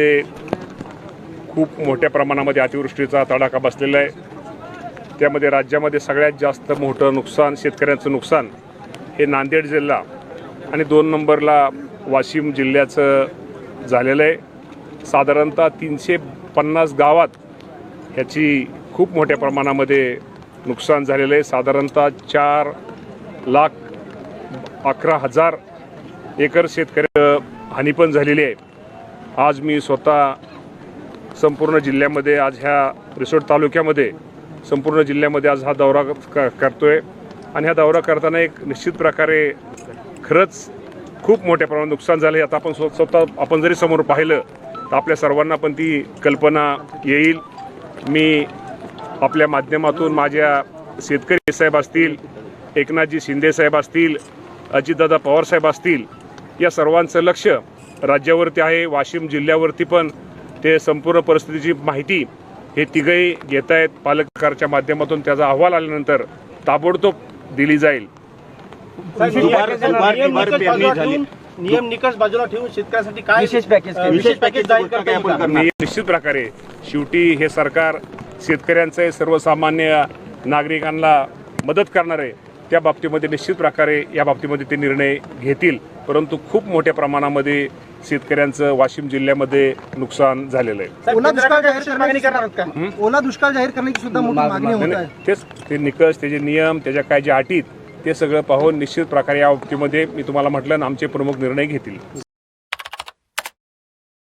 ते खूप मोठ्या प्रमाणामध्ये अतिवृष्टीचा तडाखा बसलेला आहे. त्यामध्ये राज्यामध्ये सगळ्यात जास्त मोठं नुकसान शेतकऱ्यांचं नुकसान हे नांदेड जिल्हा आणि दोन नंबरला वाशिम जिल्ह्याचं झालेलं आहे. साधारणतः तीनशे पन्नास गावात ह्याची खूप मोठ्या प्रमाणामध्ये नुकसान झालेलं आहे. साधारणतः चार लाख अकरा हजार एकर शेतकरी हानी पण झालेली आहे. आज मी स्वतः संपूर्ण जिल्ह्यामध्ये आज ह्या रिसोड तालुक्यामध्ये संपूर्ण जिल्ह्यामध्ये आज हा दौरा क आहे आणि हा दौरा करताना एक निश्चित प्रकारे खरंच खूप मोठ्या प्रमाणात नुकसान झालं आहे आता आपण स्व स्वतः आपण जरी समोर पाहिलं तर आपल्या सर्वांना पण ती कल्पना येईल. मी आपल्या माध्यमातून माझ्या शेतकरी साहेब असतील एकनाथजी शिंदे साहेब असतील अजितदादा पवार साहेब असतील या सर्वांचं लक्ष राज्यावरती आहे वाशिम जिल्ह्यावरती पण ते संपूर्ण परिस्थितीची माहिती हे तिघही घेत आहेत पालककारच्या माध्यमातून त्याचा अहवाल आल्यानंतर ताबडतोब दिली जाईल नियम निकष बाजूला झाली. ठेवून शेतकऱ्यासाठी काय विशेष पॅकेज. विशेष पॅकेज निश्चित प्रकारे शेवटी हे सरकार शेतकऱ्यांचं सर्वसामान्य नागरिकांना मदत करणार आहे त्या बाबतीमध्ये निश्चित प्रकारे या बाबतीमध्ये ते निर्णय घेतील परंतु खूप मोठ्या प्रमाणामध्ये शेतकऱ्यांचं वाशिम जिल्ह्यामध्ये नुकसान झालेलं आहे. ओला दुष्काळ जाहीर मागणी करणार आहात का? ओला दुष्काळ जाहीर करण्याची सुद्धा मोठी माग- मागणी होत नाही, आहे. नाही, तेच ते निकष त्याचे नियम त्याच्या काय ज्या अटीत ते सगळं पाहून निश्चित प्रकारे या बाबतीमध्ये मी तुम्हाला म्हटलं ना आमचे प्रमुख निर्णय घेतील.